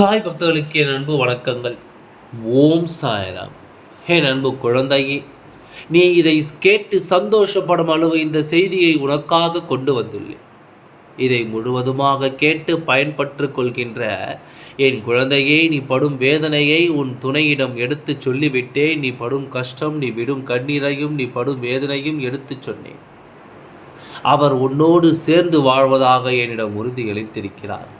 சாய் பக்தர்களுக்கு என் அன்பு வணக்கங்கள். ஓம் சாயராம். என் அன்பு குழந்தையே நீ இதை கேட்டு சந்தோஷப்படும் அளவு இந்த செய்தியை உனக்காக கொண்டு வந்துள்ளேன். இதை முழுவதுமாக கேட்டு பயன்பற்று கொள்கின்ற என் குழந்தையே நீ படும் வேதனையை உன் துணையிடம் எடுத்து சொல்லிவிட்டேன். நீ படும் கஷ்டம் நீ விடும் கண்ணீரையும் நீ படும் வேதனையும் எடுத்து சொன்னேன். அவர் உன்னோடு சேர்ந்து வாழ்வதாக என்னிடம் உறுதி அளித்திருக்கிறார்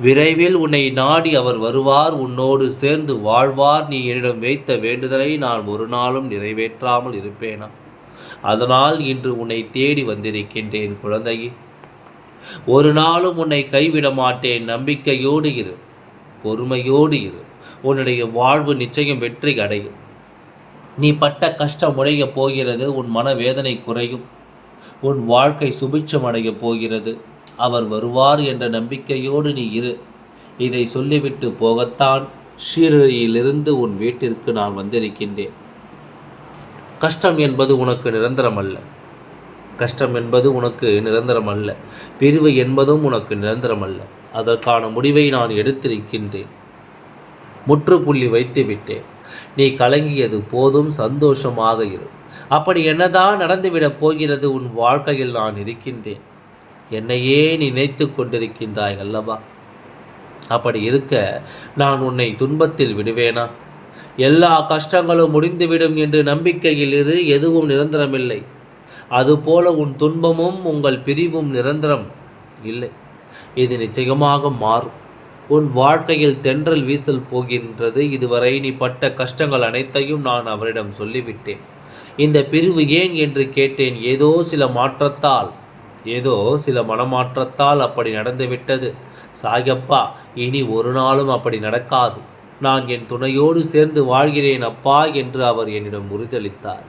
விரைவில் உன்னை நாடி அவர் வருவார் உன்னோடு சேர்ந்து வாழ்வார். நீ என்னிடம் வைத்த வேண்டுதலை நான் ஒரு நாளும் நிறைவேற்றாமல் இருப்பேனா? அதனால் இன்று உன்னை தேடி வந்திருக்கின்றேன் குழந்தையே. ஒரு நாளும் உன்னை கைவிட மாட்டேன். நம்பிக்கையோடு இரு பொறுமையோடு இரு. உன்னுடைய வாழ்வு நிச்சயம் வெற்றி அடையும். நீ பட்ட கஷ்டம் உடைய போகிறது உன் மனவேதனை குறையும். உன் வாழ்க்கை சுபிட்சம் அடைய போகிறது. அவர் வருவார் என்ற நம்பிக்கையோடு நீ இரு. இதை சொல்லிவிட்டு போகத்தான். ஷீரடியிலிருந்து உன் வீட்டிற்கு நான் வந்திருக்கின்றேன். கஷ்டம் என்பது உனக்கு நிரந்தரம் அல்ல கஷ்டம் என்பது உனக்கு நிரந்தரம் அல்ல பிரிவு என்பதும் உனக்கு நிரந்தரம் அல்ல அதற்கான முடிவை நான் எடுத்திருக்கின்றேன். முற்றுப்புள்ளி வைத்து விட்டேன் நீ கலங்கியது போதும் சந்தோஷமாக இரு. அப்படி என்னதான் நடந்துவிடப் போகிறது உன் வாழ்க்கையில் நான் இருக்கின்றேன். என்னையே நினைத்து கொண்டிருக்கின்றாய் அல்லவா? அப்படி இருக்க நான் உன்னை துன்பத்தில் விடுவேனா? எல்லா கஷ்டங்களும் முடிந்துவிடும் என்று நம்பிக்கையில் இரு எதுவும் நிரந்தரமில்லை. அதுபோல உன் துன்பமும் உங்கள் பிரிவும் நிரந்தரம் இல்லை. இது நிச்சயமாக மாறும். உன் வாழ்க்கையில் தென்றல் வீசல் போகின்றது. இதுவரை நீ பட்ட கஷ்டங்கள் அனைத்தையும் நான் அவரிடம் சொல்லிவிட்டேன். இந்த பிரிவு ஏன் என்று கேட்டேன். ஏதோ சில மாற்றத்தால். ஏதோ சில மனமாற்றத்தால் அப்படி நடந்துவிட்டது சாயப்பா இனி ஒரு நாளும் அப்படி நடக்காது. நான் என் துணையோடு சேர்ந்து வாழ்கிறேன் அப்பா என்று அவர் என்னிடம் உறுதியளித்தார்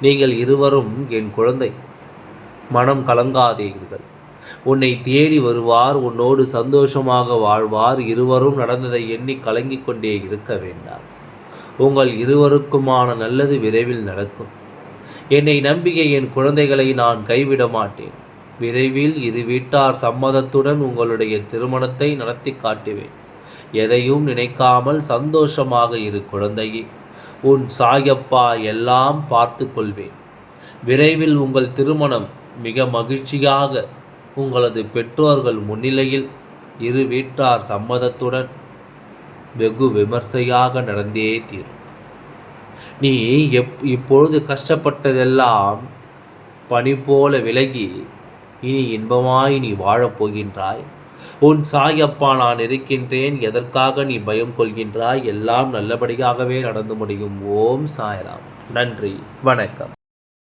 நீங்கள் இருவரும் என் குழந்தை. மனம் கலங்காதீர்கள் உன்னை தேடி வருவார் உன்னோடு சந்தோஷமாக வாழ்வார் இருவரும் நடந்ததை எண்ணி கலங்கிக் கொண்டே இருக்க வேண்டாம். உங்கள் இருவருக்குமான நல்லது விரைவில் நடக்கும். என்னை நம்பிய என் குழந்தைகளை நான் கைவிட மாட்டேன். விரைவில் இரு வீட்டார் சம்மதத்துடன் உங்களுடைய திருமணத்தை நடத்தி காட்டுவேன். எதையும் நினைக்காமல் சந்தோஷமாக இரு குழந்தையே. உன் சாயப்பா எல்லாம் பார்த்து கொள்வேன். விரைவில் உங்கள் திருமணம் மிக மகிழ்ச்சியாக உங்களது பெற்றோர்கள் முன்னிலையில் இரு வீட்டார் சம்மதத்துடன் வெகு விமர்சையாக நடந்தே தீரும். நீ எப் இப்பொழுது கஷ்டப்பட்டதெல்லாம் பனி போல விலகி இனி இன்பமாய் நீ வாழப் போகின்றாய். உன் சாயப்பா நான் இருக்கின்றேன் எதற்காக நீ பயம் கொள்கின்றாய்? எல்லாம் நல்லபடியாகவே நடந்து முடியும். ஓம் சாயராம். நன்றி. வணக்கம்.